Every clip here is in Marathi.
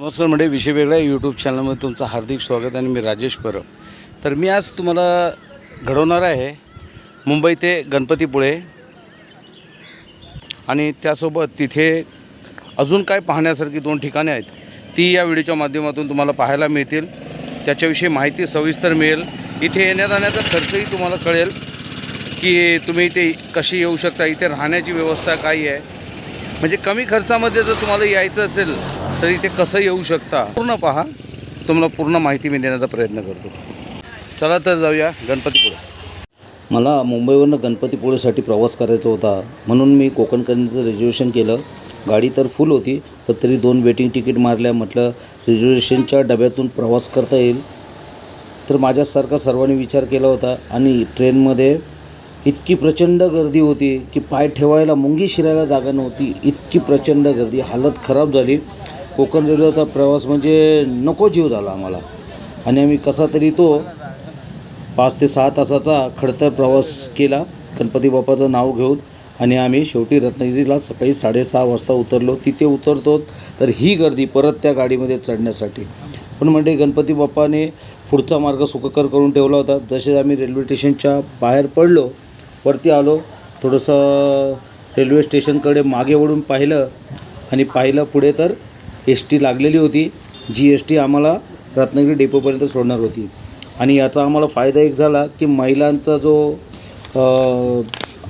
नमस्कार म्हणजे विषय वेगळ्या यूट्यूब चॅनलमध्ये तुमचं हार्दिक स्वागत आणि मी राजेश परब. तर मी आज तुम्हाला घडवणार आहे मुंबई ते गणपतीपुळे आणि त्यासोबत तिथे अजून काय पाहण्यासारखी दोन ठिकाणे आहेत ती या व्हिडिओच्या माध्यमातून तुम्हाला पाहायला मिळतील. त्याच्याविषयी माहिती सविस्तर मिळेल. इथे येण्या जाण्याचा खर्चही तुम्हाला कळेल की तुम्ही इथे कशी येऊ शकता इथे राहण्याची व्यवस्था काय आहे. म्हणजे कमी खर्चामध्ये जर तुम्हाला यायचं असेल तर इथे कसं येऊ शकता पूर्ण पहा. तुम्हाला पूर्ण माहिती मी देण्याचा प्रयत्न करतो. चला तर जाऊया गणपतीपुळे. मला मुंबईवरनं गणपतीपुळेसाठी प्रवास करायचा होता. म्हणून मी कोकणकन्याचं रिझर्वेशन केलं. गाडी तर फुल होती पण तरी दोन वेटिंग तिकीट मारल्या. म्हटलं रिझर्वेशनच्या डब्यातून प्रवास करता येईल. तर माझ्यासारखा सर्वांनी विचार केला होता. आणि ट्रेनमध्ये इतकी प्रचंड गर्दी होती की पाय ठेवायला मुंगी शिरायला जागा नव्हती. इतकी प्रचंड गर्दी. हालत खराब झाली. कोकण रेल्वेचा प्रवास म्हणजे नको जीव झाला आम्हाला. आणि आम्ही कसा तरी तो पाच ते सहा तासाचा खडतर प्रवास केला. गणपती बाप्पाचं नाव घेऊन आणि आम्ही शेवटी रत्नागिरीला सकाळी साडेसहा वाजता उतरलो. तिथे उतरतो तर ही गर्दी परत त्या गाडीमध्ये चढण्यासाठी. पण म्हणजे गणपती बाप्पाने पुढचा मार्ग सुखकर करून ठेवला होता. जसे आम्ही रेल्वे स्टेशनच्या बाहेर पडलो वरती आलो थोडंसं रेल्वे स्टेशनकडे मागे वळून पाहिलं आणि पाहिलं पुढे तर एस टी लागलेली होती जी एस टी आम्हाला रत्नागिरी डेपोपर्यंत सोडणार होती. आणि याचा आम्हाला फायदा एक झाला की महिलांचा जो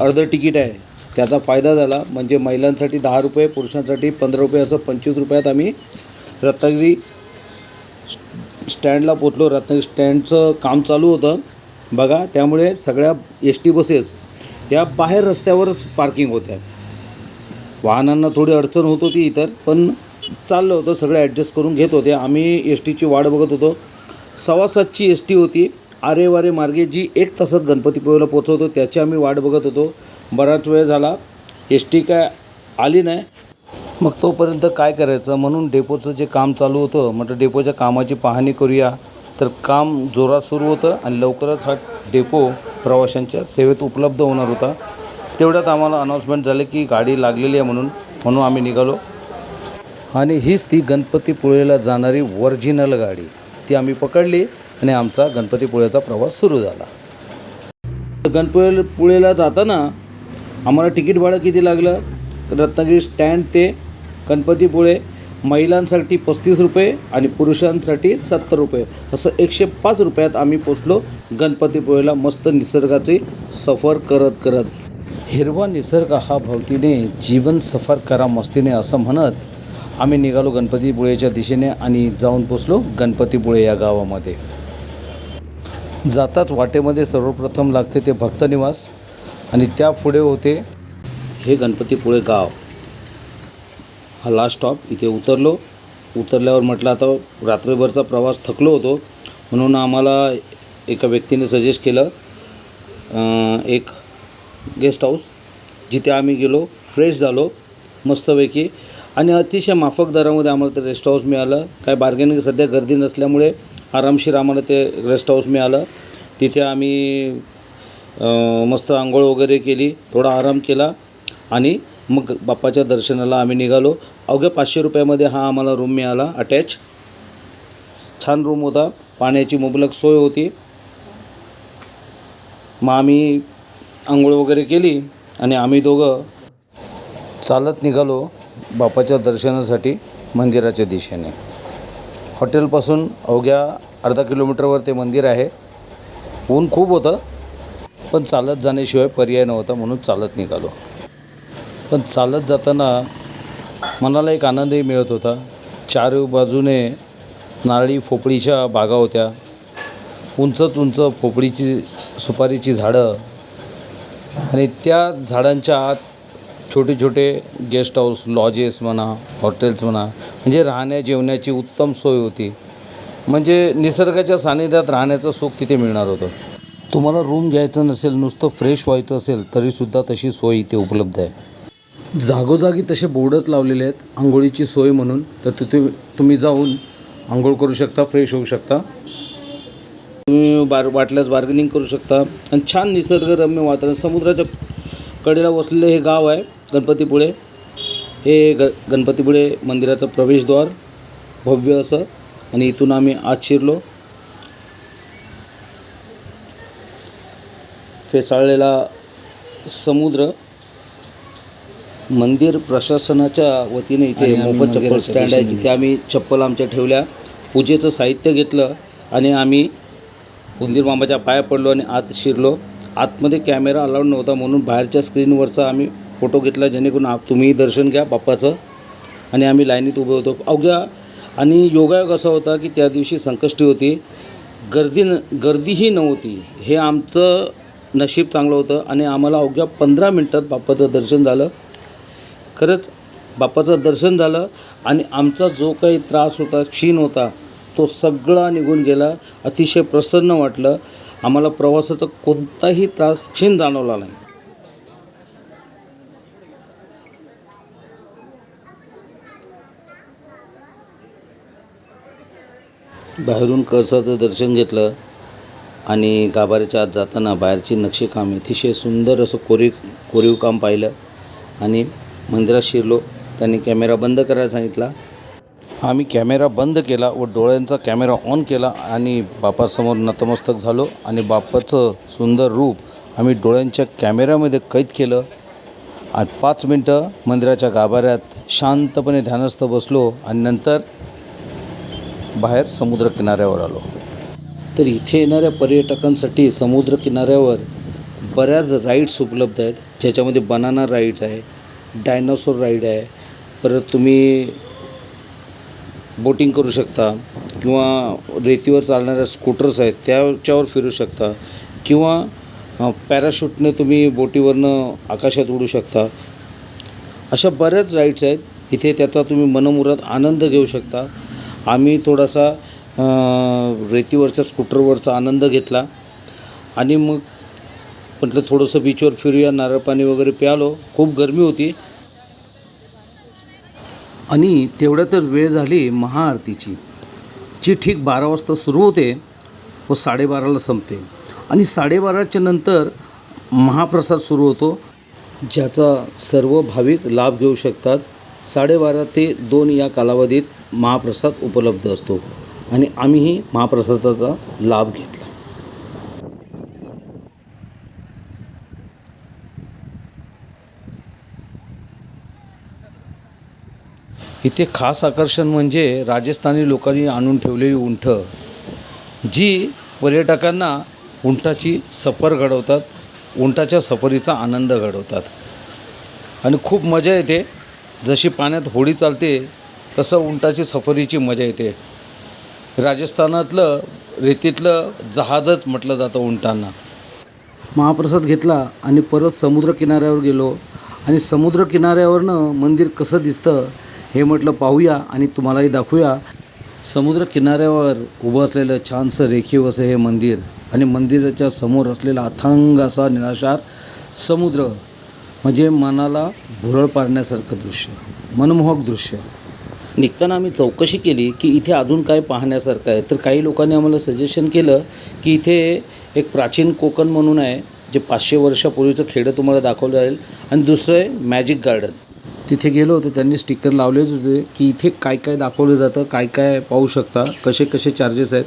अर्ध तिकीट आहे त्याचा फायदा झाला. म्हणजे महिलांसाठी दहा रुपये पुरुषांसाठी पंधरा रुपये असं पंचवीस रुपयात आम्ही रत्नागिरी स्टँडला पोचलो रत्नागिरी स्टँडचं काम चालू होतं. बघा त्यामुळे सगळ्या एस टी बसेस या बाहेर रस्त्यावरच पार्किंग होत्या. वाहनांना थोडी अडचण होत होती इतर पण चाललं होतं सगळं ॲडजस्ट करून घेत होते. आम्ही एस टीची वाट बघत होतो. सव्वा सातची एस टी होती. आरे वारे मार्गे जी एक तासात गणपतीपुळेला पोचवतो त्याची आम्ही वाट बघत होतो. बराच वेळ झाला. एस टी काय आली नाही. मग तोपर्यंत काय करायचं? म्हणून डेपोचं जे काम चालू होतं म्हटलं डेपोच्या कामाची पाहणी करूया. तर काम जोरात सुरू होतं आणि लवकरच हा डेपो प्रवाशांच्या सेवेत उपलब्ध होणार होता. तेवढ्यात आम्हाला अनाऊन्समेंट झालं की गाडी लागलेली आहे म्हणून म्हणून आम्ही निघालो. आणि हीच ती गणपतीपुळेला जाणारी ओरिजिनल गाडी. ती आम्ही पकडली आणि आमचा गणपतीपुळेचा प्रवास सुरू झाला. गणपतीपुळेला जाताना आम्हाला तिकीट भाडं किती लागलं? रत्नागिरी स्टँड ते गणपतीपुळे महिलांसाठी पस्तीस रुपये आणि पुरुषांसाठी सत्तर रुपये. असं एकशे पाच रुपयात आम्ही पोचलो गणपतीपुळेला मस्त निसर्गाचे सफर करत करत. हिरवा निसर्ग हा भवतीने जीवन सफर करा मस्तीने असं म्हणत आम्ही निघालो गणपतीपुळेच्या दिशेने आणि जाऊन पोचलो गणपतीपुळे या गावामध्ये. जाताच वाटेमध्ये सर्वप्रथम लागते ते भक्तनिवास आणि त्या पुढे होते हे गणपतीपुळे गाव. हा लास्ट स्टॉप इथे उतरलो. उतरल्यावर म्हटलं आता रात्रभरचा प्रवास थकलो होतो. म्हणून आम्हाला एका व्यक्तीने सजेस्ट केलं एक गेस्ट हाऊस जिथे आम्ही गेलो फ्रेश झालो मस्तपैकी. आणि अतिशय माफक दरामध्ये आम्हाला ते रेस्ट हाऊस मिळालं. काय बार्गेनिंग सध्या गर्दी नसल्यामुळे आरामशीर आम्हाला ते रेस्ट हाऊस मिळालं. तिथे आम्ही मस्त आंघोळ वगैरे केली थोडा आराम केला आणि मग बाप्पाच्या दर्शनाला आम्ही निघालो. अवघ्या पाचशे रुपयामध्ये हा आम्हाला रूम मिळाला अटॅच छान रूम होता. पाण्याची मुबलक सोय होती. मग आम्ही आंघोळ वगैरे केली आणि आम्ही दोघं चालत निघालो. बापाच्या दर्शनासाठी मंदिराच्या दिशेने. हॉटेलपासून अवघ्या अर्धा किलोमीटरवर ते मंदिर आहे. ऊन खूप होतं पण चालत जाण्याशिवाय पर्याय नव्हता म्हणून चालत निघालो. पण चालत जाताना मनाला एक आनंदही मिळत होता. चार बाजूने नारळी फोपळीच्या बागा होत्या. उंचच उंच फोपळीची सुपारीची झाडं आणि त्या झाडांच्या आत छोटे छोटे गेस्ट हाऊस लॉजेस म्हणा हॉटेल्स म्हणा म्हणजे राहण्या जेवण्याची उत्तम सोय होती. म्हणजे निसर्गाच्या सानिध्यात राहण्याचं सुख तिथे मिळणार होतं. तुम्हाला रूम घ्यायचं नसेल नुसतं फ्रेश व्हायचं असेल तरीसुद्धा तशी सोय इथे उपलब्ध आहे. जागोजागी तसे बोर्डच लावलेले आहेत आंघोळीची सोय म्हणून. तर तिथे तुम्ही जाऊन आंघोळ करू शकता फ्रेश होऊ शकता. तुम्ही बार वाटल्यास बार्गेनिंग करू शकता. आणि छान निसर्गरम्य वातावरण समुद्राच्या कडेला वसलेलं हे गाव आहे. गणपतीपुळे हे ग गणपतीपुळे मंदिराचं प्रवेशद्वार भव्य असं. आणि इथून आम्ही आत शिरलो. फेसाळलेला समुद्र मंदिर प्रशासनाच्या वतीने इथे मोफत चप्पल स्टँड आहे. तिथे आम्ही चप्पल आमच्या ठेवल्या. पूजेचं साहित्य घेतलं आणि आम्ही उंदीर मामाच्या पाया पडलो आणि आत शिरलो. आतमध्ये कॅमेरा अलाउड नव्हता म्हणून बाहेरच्या स्क्रीनवरचा आम्ही फोटो घेतला जेणेकरून आप तुम्हीही दर्शन घ्या बाप्पाचं. आणि आम्ही लाईनीत उभे होतो. अवघ्या आणि योगायोग असा होता की त्या दिवशी संकष्टी होती. गर्दी न गर्दीही नव्हती. हे आमचं नशीब चांगलं होतं आणि आम्हाला अवघ्या पंधरा मिनटात बाप्पाचं दर्शन झालं. खरंच बाप्पाचं दर्शन झालं आणि आमचा जो काही त्रास होता क्षीण होता तो सगळा निघून गेला. अतिशय प्रसन्न वाटलं. आम्हाला प्रवासाचा कोणताही त्रास क्षीण जाणवला नाही. बाहेरून कळसाचं दर्शन घेतलं आणि गाभाऱ्याच्या आत जाताना बाहेरची नक्षीकाम अतिशय सुंदर असं कोरीव कोरीव काम पाहिलं आणि मंदिरात शिरलो. त्यांनी कॅमेरा बंद करायला सांगितला. आम्ही कॅमेरा बंद केला व डोळ्यांचा कॅमेरा ऑन केला आणि बापासमोर नतमस्तक झालो आणि बापाचं सुंदर रूप आम्ही डोळ्यांच्या कॅमेऱ्यामध्ये कैद केलं. आणि पाच मिनटं मंदिराच्या गाभाऱ्यात शांतपणे ध्यानस्थ बसलो आणि नंतर बाहेर समुद्रकिनाऱ्यावर आलो. तर इथे येणाऱ्या पर्यटकांसाठी समुद्रकिनाऱ्यावर बऱ्याच राईड्स उपलब्ध आहेत. ज्याच्यामध्ये बनाना राईड्स आहे डायनासोर राईड आहे. परत तुम्ही बोटिंग करू शकता किंवा रेतीवर चालणाऱ्या स्कूटर्स आहेत त्याच्यावर फिरू शकता. किंवा पॅराशूटने तुम्ही बोटीवरनं आकाशात उडू शकता. अशा बऱ्याच राईड्स आहेत. इथे त्याचा तुम्ही मनमुराद आनंद घेऊ शकता. आम्ही थोडासा रेतीवरच्या स्कूटरवरचा आनंद घेतला. आणि मग म्हटलं थोडंसं बीचवर फिरूया नारळ पाणी वगैरे प्यालो. खूप गरमी होती. आणि तेवढ्या तर वेळ झाली महाआरतीची. जी ठीक बारा वाजता सुरू होते व साडेबाराला संपते. आणि साडेबाराच्या नंतर महाप्रसाद सुरू होतो ज्याचा सर्व भाविक लाभ घेऊ शकतात. साडेबारा ते दोन या कालावधीत महाप्रसाद उपलब्ध असतो आणि आम्हीही महाप्रसादाचा लाभ घेतला. इथे खास आकर्षण म्हणजे राजस्थानी लोकांनी आणून ठेवलेली उंट जी पर्यटकांना उंटाची सफर घडवतात उंटाच्या सफरीचा आनंद घडवतात. आणि खूप मजा येते जशी पाण्यात होडी चालते तसं उंटाची सफरीची मजा येते. राजस्थानातलं रेतीतलं जहाजच म्हटलं जातं उंटांना. महाप्रसाद घेतला आणि परत समुद्रकिनाऱ्यावर गेलो आणि समुद्रकिनाऱ्यावरनं मंदिर कसं दिसतं हे म्हटलं पाहूया आणि तुम्हालाही दाखवूया. समुद्रकिनाऱ्यावर उभं असलेलं छानसं रेखीव असं हे मंदिर आणि मंदिराच्या समोर असलेला अथांग असा निराशार समुद्र म्हणजे मनाला भुरळ पाडण्यासारखं दृश्य मनमोहक दृश्य. निघताना आम्ही चौकशी केली की इथे अजून काय पाहण्यासारखं आहे. तर काही लोकांनी आम्हाला सजेशन केलं की इथे एक प्राचीन कोकण म्हणून आहे जे पाचशे वर्षापूर्वीचं खेडं तुम्हाला दाखवलं जाईल. आणि दुसरं आहे मॅजिक गार्डन तिथे गेलो होतो त्यांनी स्टिकर लावलेच होते की इथे काय काय दाखवलं जातं काय काय पाहू शकता कसे कसे चार्जेस आहेत.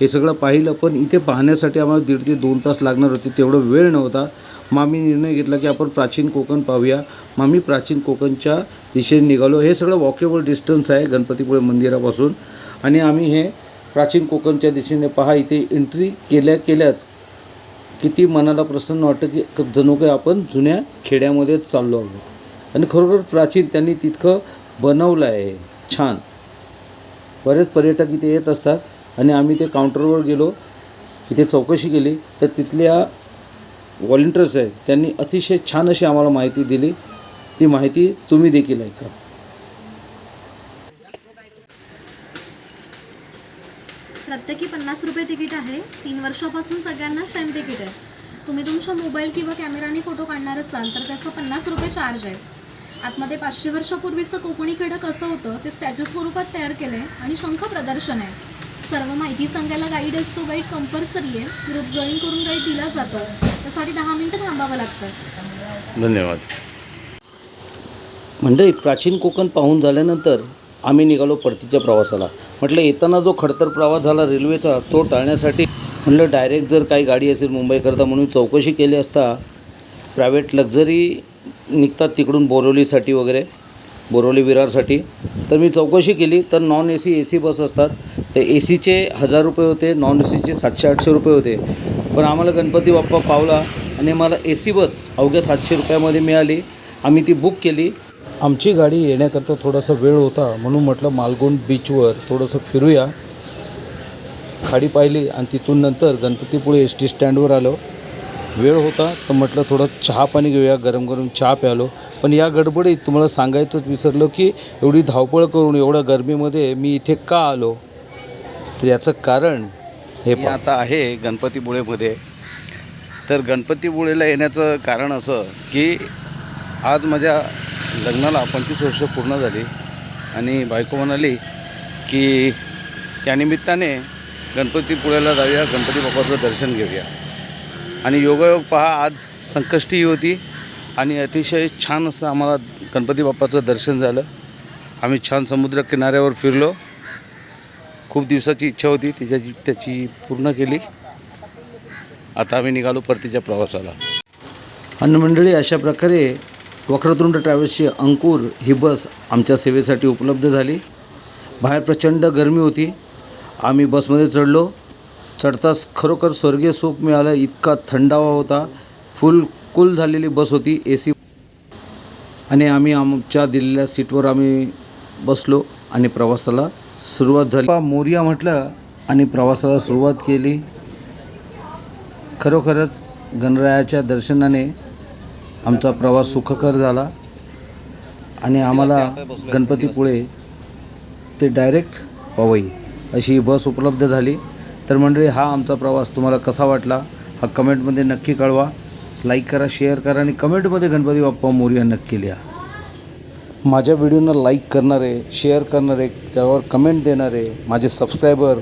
हे सगळं पाहिलं पण इथे पाहण्यासाठी आम्हाला दीड ते दोन तास लागणार होते तेवढं वेळ नव्हता. मामी निर्णय घेतला की आपण प्राचीन कोकण पाहूया. मामी प्राचीन कोकणच्या दिशेने निघालो. हे सगळं वॉकेबल डिस्टन्स आहे गणपतीपुळे मंदिरापासून. आणि आम्ही हे प्राचीन कोकणच्या दिशेने पहा. इथे एंट्री केल्या केल्याच किती मनाला प्रसन्न वाटतं की जणू काही आपण जुन्या खेड्यामध्येच चाललो आहोत. आणि खरोखर प्राचीन त्यांनी तितकं बनवलं आहे. छान. बरेच पर्यटक इथे येत असतात. आणि आम्ही ते काउंटरवर गेलो. इथे चौकशी केली. तर तिथल्या व्हॉलेंटियर्स आहेत त्यांनी अतिशय छान अशी आम्हाला माहिती दिली. ती माहिती तुम्ही देखील ऐका. प्रत्येकी पन्नास रुपये तिकीट आहे. तीन वर्षापासून सगळ्यांना सेम तिकीट आहे. तुम्ही तुमच्या मोबाईल किंवा कॅमेराने फोटो काढणार असाल तर त्याचा पन्नास रुपये चार्ज आहे. आतमध्ये पाचशे वर्षापूर्वीचं कोकणी खेडं कसं होतं ते स्टॅच्यू स्वरूपात तयार केलं आहे आणि शंख प्रदर्शन आहे. सर्व माहिती सांगायला गाईड असतो गाईड कंपल्सरी आहे. ग्रुप जॉईन करून गाईड दिला जातो. त्यासाठी दहा मिनटं थांबावं लागतं. धन्यवाद. मंडळी प्राचीन कोकण पाहून झाल्यानंतर आम्ही निघालो परतीच्या प्रवासाला. म्हटलं येताना जो खडतर प्रवास झाला रेल्वेचा तो टाळण्यासाठी. म्हटलं डायरेक्ट जर काही गाडी असेल मुंबईकरता म्हणून चौकशी केली असता प्रायव्हेट लक्झरी निघतात तिकडून बोरिवलीसाठी वगैरे बोरिवली विरारसाठी. तर मी चौकशी केली तर non A C A C bus असतात. तर ए सीचे हजार रुपये होते नॉन ए सीचे सातशे आठशे रुपये होते. पण आम्हाला गणपती बाप्पा पावला आणि मला ए सी बस अवघ्या सातशे रुपयामध्ये मिळाली. आम्ही ती बुक केली. आमची गाडी येण्याकरता थोडासा वेळ होता म्हणून म्हटलं मालगुंड बीचवर थोडंसं फिरूया. खाडी पाहिली आणि तिथून नंतर गणपतीपुळे एस टी स्टँडवर आलो. वेळ होता तर म्हटलं थोडं चहा पाणी घेऊया गरम गरम चहा प्यालो. पण या गडबडीत तुम्हाला सांगायचंच विसरलो की एवढी धावपळ करून एवढ्या गरमीमध्ये मी इथे का आलो? तर याचं कारण हे मी आता आहे गणपतीपुळेमध्ये तर गणपतीपुळेला येण्याचं कारण असं की आज माझ्या लग्नाला पंचवीस वर्ष पूर्ण झाली आणि बायको म्हणाली की त्यानिमित्ताने गणपतीपुळेला जाऊया गणपती बाप्पाचं दर्शन घेऊया. आणि योगायोग पहा आज संकष्टी होती आणि अतिशय छान असं आम्हाला गणपती बाप्पाचं दर्शन झालं. आम्ही छान समुद्र किनाऱ्यावर फिरलो. खूप दिवसाची इच्छा होती त्याच्याची त्याची पूर्ण केली. आता आम्ही निघालो परतीच्या प्रवासाला. अन्नमंडळी अशा प्रकारे वक्रतुंड ट्रॅव्हल्सची अंकुर ही बस आमच्या सेवेसाठी उपलब्ध झाली. बाहेर प्रचंड गरमी होती. आम्ही बसमध्ये चढलो. चढताच खरोखर स्वर्गीय सुख मिळालं. इतका थंडावा होता. फुल कुल झालेली बस होती ए सी आणि आम्ही आमच्या दिलेल्या सीटवर आम्ही बसलो आणि प्रवासाला सुरुवात झाली. मोरिया म्हटलं आणि प्रवासाला सुरुवात केली. खरोखरच गणरायाच्या दर्शनाने आमचा प्रवास सुखकर झाला आणि आम्हाला गणपतीपुळे ते डायरेक्ट पवई अशी बस उपलब्ध झाली. तर मंडळी हा आमचा प्रवास तुम्हाला कसा वाटला हा कमेंटमध्ये नक्की कळवा. लाईक करा शेअर करा आणि कमेंटमध्ये गणपती बाप्पा मोर्या नक्की लिहा. माझ्या व्हिडिओना लाईक करणारे शेअर करणारे त्यावर कमेंट देणारे माझे सबस्क्रायबर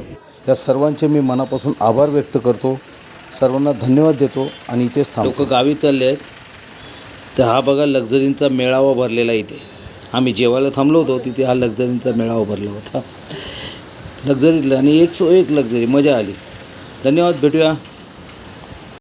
या सर्वांचे मी मनापासून आभार व्यक्त करतो. सर्वांना धन्यवाद देतो आणि इथेच थांब लोक गावी चालले आहेत. तर हा बघा लक्झरींचा मेळावा भरलेला आहे इथे. आम्ही जेवायला थांबलो होतो तिथे हा लक्झरींचा मेळावा भरला होता. लक्झरीतला आणि एक सो एक लक्झरी मजा आली. धन्यवाद भेटूया.